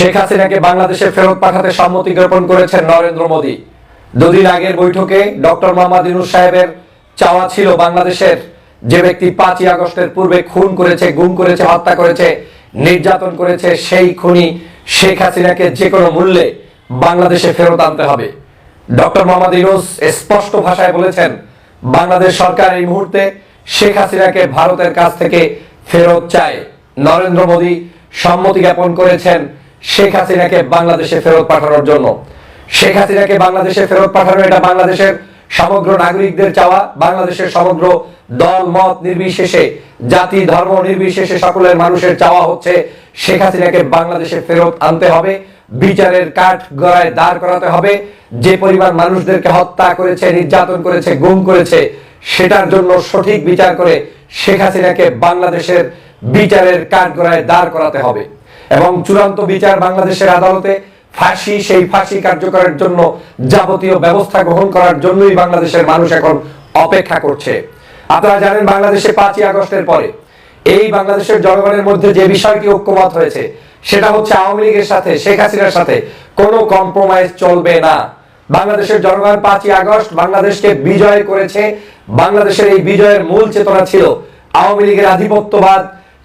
শেখ হাসিনাকে বাংলাদেশে ফেরত পাঠাতে সম্মতি জ্ঞাপন করেছেন নরেন্দ্র মোদী। দুদিন আগের বৈঠকে ডক্টর মোহাম্মদ ইউনুস সাহেবের চাওয়া ছিল বাংলাদেশের। যে ব্যক্তি পাঁচই আগস্টের পূর্বে খুন করেছে, গুম করেছে, হত্যা করেছে, নির্যাতন করেছে, সেই খুনি শেখ হাসিনাকে যে কোনো মূল্যে বাংলাদেশে ফেরত আনতে হবে। ডক্টর মোহাম্মদ ইউনুস স্পষ্ট ভাষায় বলেছেন, বাংলাদেশ সরকার এই মুহূর্তে শেখ হাসিনাকে ভারতের কাছ থেকে ফেরত চায়। নরেন্দ্র মোদী সম্মতি জ্ঞাপন করেছেন শেখ হাসিনাকে বাংলাদেশে ফেরত পাঠানোর জন্য। শেখ হাসিনাকে বাংলাদেশে ফেরত পাঠানো, এটা বাংলাদেশের সমগ্র নাগরিকদের চাওয়া, বাংলাদেশের সমগ্র দল, মত নির্বিশেষে, জাতি, ধর্ম নির্বিশেষে সকলের মানুষের চাওয়া হচ্ছে শেখ হাসিনাকে বাংলাদেশে ফেরত আনতে হবে, বিচারের কাঠ গড়ায় দাঁড় করাতে হবে, যে পরিমাণ মানুষদেরকে হত্যা করেছে, নির্যাতন করেছে, গুম করেছে, সেটার জন্য সঠিক বিচার করে শেখ হাসিনাকে বাংলাদেশের বিচারের কাঠ গড়ায় দাঁড় করাতে হবে। এবং চূড়ান্ত বিচার বাংলাদেশের আদালতে ফাঁসি, সেই ফাঁসি কার্যকরের জন্য যাবতীয় ব্যবস্থা গ্রহণ করার জন্যই বাংলাদেশের মানুষ এখন অপেক্ষা করছে। আপনারা জানেন, বাংলাদেশে পাঁচই আগস্টের পরে এই বাংলাদেশের জনগণের মধ্যে যে বিষয়টি ঐক্যমত হয়েছে, সেটা হচ্ছে আওয়ামী লীগের সাথে, শেখ হাসিনার সাথে কোনো কম্প্রোমাইজ চলবে না। বাংলাদেশের জনগণ পাঁচই আগস্ট বাংলাদেশকে বিজয় করেছে। বাংলাদেশের এই বিজয়ের মূল চেতনা ছিল আওয়ামী লীগের আধিপত্যবাদ,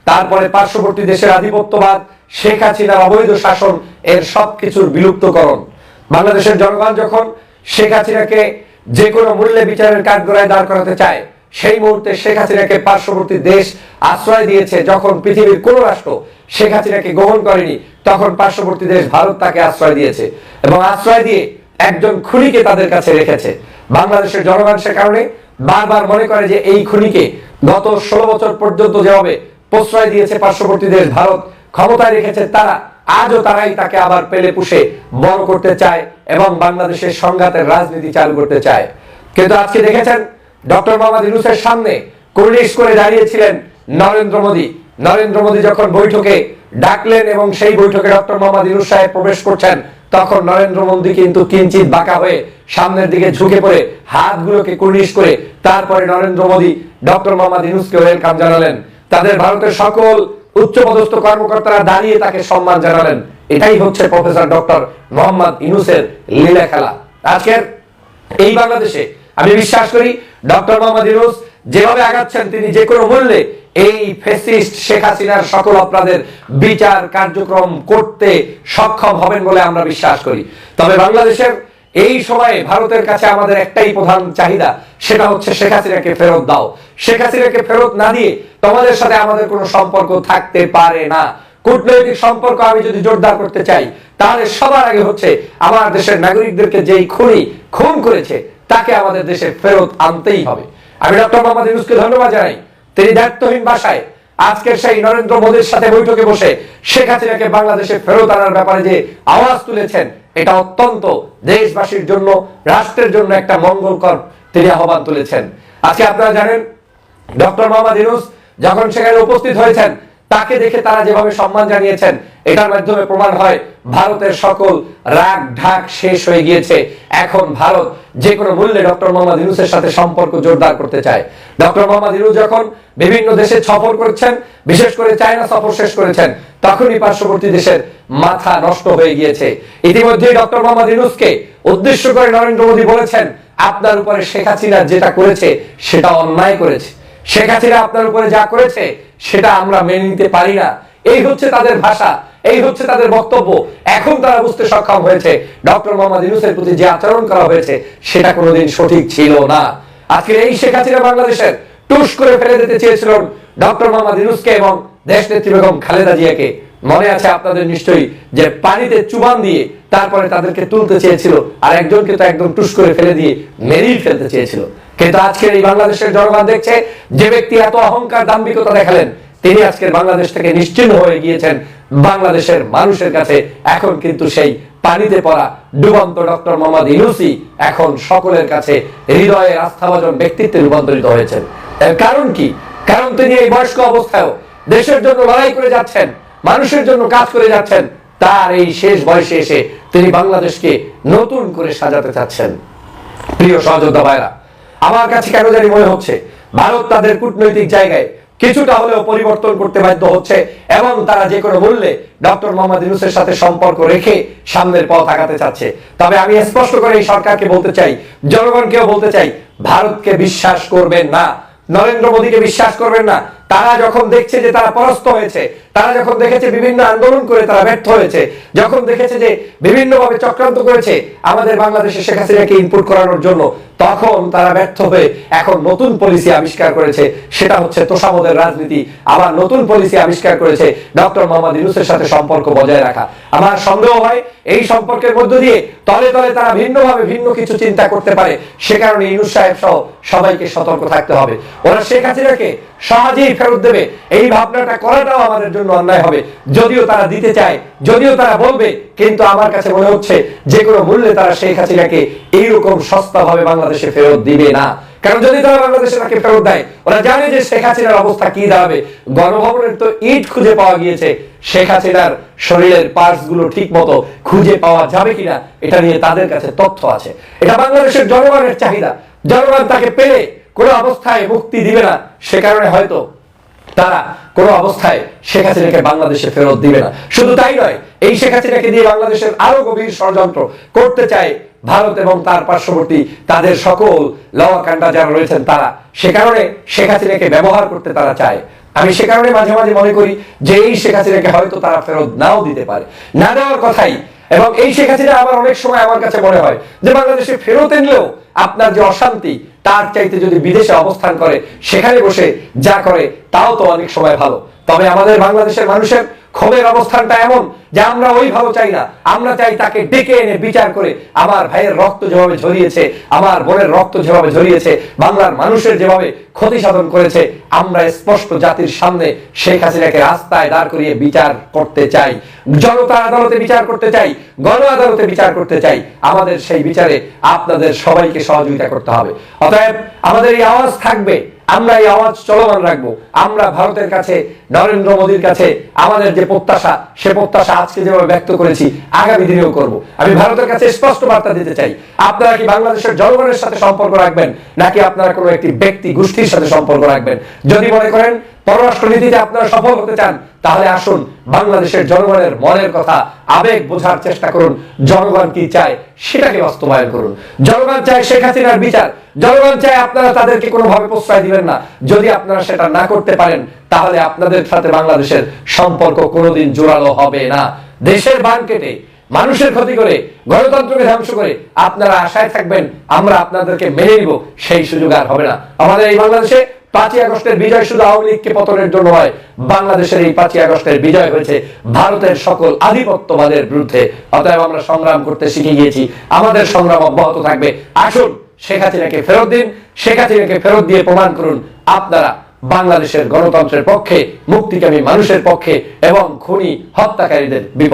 তারপরে পার্শ্ববর্তী দেশের আধিপত্যবাদ শেখ হাসিনার অবৈধ শাসন এর সবকিছুর বিলুপ্তকরণ। বাংলাদেশের জনগণ যখন শেখ হাসিনাকে যে কোনো মূল্যে বিচারের কাঠগড়ায় দাঁড় করাতে চায়, সেই মুহূর্তে শেখ হাসিনাকে পার্শ্ববর্তী দেশ আশ্রয় দিয়েছে যখন পৃথিবীর কোন রাষ্ট্র শেখ হাসিনাকে গ্রহণ করেনি, তখন পার্শ্ববর্তী দেশ ভারত তাকে আশ্রয় দিয়েছে এবং আশ্রয় দিয়ে একজন খুনিকে তাদের কাছে রেখেছে। বাংলাদেশের জনগণ সে কারণে বারবার মনে করে যে এই খুনিকে গত ষোলো বছর পর্যন্ত যেভাবে প্রশ্রয় দিয়েছে পার্শ্ববর্তী দেশ ভারত ক্ষমতায় রেখেছে তারা, আজও তারাই তাকে আবার পেলে পুষে বড় করতে চায় এবং বাংলাদেশের সংঘাতের রাজনীতি চালু করতে চায়। কিন্তু আজকে দেখেছেন ডক্টর মোহাম্মদ ইউনুসের সামনে কুর্নিশ করে দাঁড়িয়েছিলেন নরেন্দ্র মোদী। নরেন্দ্র মোদী যখন বৈঠকে ডাকলেন এবং সেই বৈঠকে ডক্টর মোহাম্মদ ইউনুস সাহেব প্রবেশ করছেন, তখন নরেন্দ্র মোদী কিন্তু কিঞ্চিত বাঁকা হয়ে সামনের দিকে ঝুঁকে পড়ে হাতগুলোকে কুর্নিশ করে তারপরে নরেন্দ্র মোদী ডক্টর মোহাম্মদ ইউনুসকে ওয়েলকাম জানালেন। তাদের ভারতের সকল উচ্চপদস্থ কর্মকর্তারা দাঁড়িয়ে তাকে সম্মান জানালেন। এটাই হচ্ছে প্রফেসর ডক্টর মোহাম্মদ ইউনুসের লীলা খেলা। আজকের এই বাংলাদেশে আমি বিশ্বাস করি, ডক্টর মোহাম্মদ ইউনুস যেভাবে আগাচ্ছেন, তিনি যে কোনো মূল্যে এই ফেসিস্ট শেখ হাসিনার সকল অপরাধের বিচার কার্যক্রম করতে সক্ষম হবেন বলে আমরা বিশ্বাস করি। তবে বাংলাদেশের এই সময়ে ভারতের কাছে আমাদের একটাই প্রধান চাহিদা, সেটা হচ্ছে শেখ হাসিনাকে ফেরত দাও। শেখ হাসিনাকে ফেরত না দিয়ে তোমাদের সাথে আমাদের কোনো সম্পর্ক থাকতে পারে না। কূটনৈতিক সম্পর্ক আমি যদি জোরদার করতে চাই, তাহলে সবার আগে হচ্ছে আমার দেশের নাগরিকদেরকে যেই খুনি খুন করেছে, তাকে আমাদের দেশে ফেরত আনতেই হবে। আমি ডক্টর মোহাম্মদ ইউনুসকে ধন্যবাদ জানাই। তিনি দায়িত্বহীন ভাষায় আজকের সেই নরেন্দ্র মোদীর সাথে বৈঠকে বসে শেখ হাসিনাকে বাংলাদেশে ফেরত আনার ব্যাপারে যে আওয়াজ তুলেছেন এটা অত্যন্ত দেশবাসীর জন্য, রাষ্ট্রের জন্য একটা মঙ্গলকর তিনি আহ্বান তুলেছেন। আজকে আপনারা জানেন, ডক্টর মোহাম্মদ ইউনুস যখন সেখানে উপস্থিত হয়েছেন তাকে দেখে তারা যেভাবে সম্মান জানিয়েছেন, এটার মাধ্যমে প্রমাণ হয় ভারতের সকল রাগ ঢাক শেষ হয়ে গিয়েছে। এখন ভারত যে কোনো মূল্যে ডক্টর মোহাম্মদ ইউনুসের সাথে সম্পর্ক জোরদার করতে চায়। ডক্টর মোহাম্মদ ইউনুস যখন বিভিন্ন দেশে সফর করছেন, বিশেষ করে চায়না সফর শেষ করেছেন, তখনই পার্শ্ববর্তী দেশের মাথা নষ্ট হয়ে গিয়েছে। ইতিমধ্যে ডক্টর মোহাম্মদ ইউনুসকে উদ্দেশ্য করে নরেন্দ্র মোদী বলেছেন, আপনার উপরে শেখ হাসিনা যেটা করেছে, সেটা অন্যায় করেছে। শেখ হাসিনা আপনার উপরে যা করেছে সেটা আমরা মেনে নিতে পারি না। এই হচ্ছে তাদের ভাষা, এই হচ্ছে তাদের বক্তব্য। এখন তারা বুঝতে সক্ষম হয়েছে, ডক্টর মোহাম্মদ ইউনুসের প্রতি যে আচরণ করা হয়েছে, সেটা কোনোদিন সঠিক ছিল না। আজকের এই শেখ হাসিনা বাংলাদেশের টুস করে ফেলে দিতে চেয়েছিলেন ডক্টর মোহাম্মদ ইউনুসকে এবং দেশ নেত্রী বেগম খালেদা জিয়াকে। মনে আছে আপনাদের নিশ্চয়ই যে পানিতে চুবান দিয়ে তারপরে তাদেরকে তুলতে চেয়েছিল, আর একজনকে তো একদম টুস করে ফেলে দিয়ে মেরিয়ে ফেলতে চেয়েছিল। কিন্তু আজকের এই বাংলাদেশের জনগণ দেখছে, যে ব্যক্তি এত অহংকার, দাম্ভিকতা দেখালেন, তিনি আজকের বাংলাদেশ থেকে নিশ্চিন্ন হয়ে গিয়েছেন। বাংলাদেশের মানুষের কাছে এখন কিন্তু সেই পানিতে পড়া ডুবন্ত ডক্টর মোহাম্মদ ইউনুসি এখন সকলের কাছে হৃদয়ের আস্থাভাজন ব্যক্তিত্বে রূপান্তরিত হয়েছেন। এর কারণ কি? কারণ তিনি এই বয়স্ক অবস্থায়ও দেশের জন্য লড়াই করে যাচ্ছেন, মানুষের জন্য কাজ করে যাচ্ছেন, তার এই শেষ বয়সে এসে তিনি বাংলাদেশকে নতুন করে সাজাতে চাচ্ছেন। প্রিয় সহযোদ্ধা ভাইরা আমার কাছে কেন জানি মনে হচ্ছে, ভারত তাদের কূটনৈতিক জায়গায় কিছুটা হলেও পরিবর্তন করতে বাধ্য হচ্ছে এবং তারা যে কোনো মূল্যে ডক্টর মোহাম্মদ ইউনুসের সাথে সম্পর্ক রেখে সামনের পথ আগাতে চাচ্ছে। তবে আমি স্পষ্ট করে এই সরকারকে বলতে চাই, জনগণকেও বলতে চাই, ভারতকে বিশ্বাস করবেন না। নরেন্দ্র মোদীকে বিশ্বাস করবেন না। তারা যখন দেখছে যে তারা পরাস্ত হয়েছে তারা যখন দেখেছে বিভিন্ন আন্দোলন করে তারা ব্যর্থ হয়েছে, যখন দেখেছে যে বিভিন্নভাবে চক্রান্ত করেছে আমাদের বাংলাদেশে শেখ হাসিনাকে ইনপুট করানোর জন্য, তখন তারা ব্যর্থ হয়ে এখন নতুন পলিসি আবিষ্কার করেছে, সেটা হচ্ছে তোষামদের রাজনীতি। আবার নতুন পলিসি আবিষ্কার করেছে ডক্টর মোহাম্মদ ইউনুসের সাথে সম্পর্ক বজায় রাখা। আমার সন্দেহ হয়, এই সম্পর্কের মধ্য দিয়ে তলে তলে তারা ভিন্নভাবে ভিন্ন কিছু চিন্তা করতে পারে। সে কারণে ইউনুস সাহেব সহ সবাইকে সতর্ক থাকতে হবে। ওরা শেখ হাসিনাকে সহজেই ফেরত দেবে। এই ভাবনাটা করাটাও আমাদের জন্য অন্যায় হবে। যদিও তারা দিতে চায়, যদিও তারা বলবে, কিন্তু আমার কাছে মনে হচ্ছে যে কোনো মূল্যে তারা শেখ হাসিনাকে এইরকম সস্তাভাবে বাংলাদেশে ফেরত দিবে না। কারণ যদি তারা বাংলাদেশে তাকে ফেরত দেয়, ওরা জানে যে শেখ হাসিনার অবস্থা কি দাঁড়াবে। গণভবনের তো ইট খুঁজে পাওয়া গিয়েছে। শেখ হাসিনার শরীরের পার্টসগুলো ঠিক মতো খুঁজে পাওয়া যাবে কিনা, এটা নিয়ে তাদের কাছে তথ্য আছে। এটা বাংলাদেশের জনগণের চাহিদা। জনগণ তাকে পেলে কোনো অবস্থায় মুক্তি দিবে না, সে কারণে হয়তো তারা কোনো অবস্থায় শেখ হাসিনাকে বাংলাদেশে ফেরত দিবে না। শুধু তাই নয়, এই শেখ হাসিনাকে দিয়ে বাংলাদেশের আরও গভীর ষড়যন্ত্র করতে চায় ভারত এবং তার পার্শ্ববর্তী তাদের সকল লওয়াকাণ্ডা যারা রয়েছেন তারা। সে কারণে শেখ হাসিনাকে ব্যবহার করতে তারা চায়। আমি সে কারণে মাঝে মাঝে মনে করি যে এই শেখ হাসিনাকে হয়তো তারা ফেরত নাও দিতে পারে। না দেওয়ার কথাই এবং এই শেখ হাসিনা আবার অনেক সময় আমার কাছে মনে হয় যে বাংলাদেশে ফেরত এনলেও আপনার যে অশান্তি, তার চাইতে যদি বিদেশে অবস্থান করে, সেখানে বসে যা করে, তাও তো অনেক সময় ভালো। তবে আমাদের বাংলাদেশের মানুষের ক্ষোভের অবস্থানটা এমন যে আমরা ওই ভালো চাই না। আমরা চাই তাকে ডেকে এনে বিচার করে আমার ভাইয়ের রক্ত যেভাবে ঝরিয়েছে, আমার বোনের রক্ত যেভাবে ঝরিয়েছে, বাংলার মানুষের যেভাবে ক্ষতি সাধন করেছে, আমরা স্পষ্ট জাতির সামনে শেখ হাসিনাকে রাস্তায় দাঁড় করিয়ে বিচার করতে চাই। জনতা আদালতে বিচার করতে চাই, গণ আদালতে বিচার করতে চাই। আমাদের সেই বিচারে আপনাদের সবাইকে সহযোগিতা করতে হবে। অতএব আমাদের এই আওয়াজ থাকবে, আমরা এই আওয়াজ চলমান রাখব। আমরা ভারতের কাছে, নরেন্দ্র মোদীর কাছে, আমাদের যে প্রত্যাশা, সে প্রত্যাশা আজকে যেভাবে ব্যক্ত করেছি, আগামী দিনেও করব। আমি ভারতের কাছে স্পষ্ট বার্তা দিতে চাই, আপনারা কি বাংলাদেশের জনগণের সাথে সম্পর্ক রাখবেন, নাকি আপনারা কোনো একটি ব্যক্তি গোষ্ঠীর সাথে সম্পর্ক রাখবেন? যদি মনে করেন পররাষ্ট্র নীতিতে আপনারা সফল হতে চান, তাহলে আসুন বাংলাদেশের জনগণের মনের কথা, আবেগ বোঝার চেষ্টা করুন। জনগণ কি চায় সেটাকে বাস্তবায়ন করুন। জনগণ চায় শেখ হাসিনার বিচার। জনগণ চায় আপনারা তাদেরকে কোনোভাবে প্রশ্রয় দিবেন না। যদি আপনারা সেটা না করতে পারেন, তাহলে আপনাদের সাথে বাংলাদেশের সম্পর্ক কোনোদিন জোরালো হবে না। দেশের বান কেটে, মানুষের ক্ষতি করে, গণতন্ত্রকে ধ্বংস করে আপনারা আশায় থাকবেন, আমরা আপনাদেরকে মেনে নিব, সেই সুযোগ আর হবে না। আমাদের এই বাংলাদেশে পাঁচই আগস্টের বিজয় শুধু আওয়ামী লীগকে পতনের জন্য নয়, বাংলাদেশের এই পাঁচই আগস্টের বিজয় হয়েছে ভারতের সকল আধিপত্যবাদের বিরুদ্ধে। অতএব আমরা সংগ্রাম করতে শিখে গিয়েছি। আমাদের সংগ্রাম অব্যাহত থাকবে। আসুন শেখ হাসিনাকে ফেরত দিন। শেখ হাসিনাকে ফেরত দিয়ে প্রমাণ করুন, আপনারা বাংলাদেশের গণতন্ত্রের পক্ষে, মুক্তিকামী মানুষের পক্ষে এবং খুনি হত্যাকারীদের বিপক্ষে।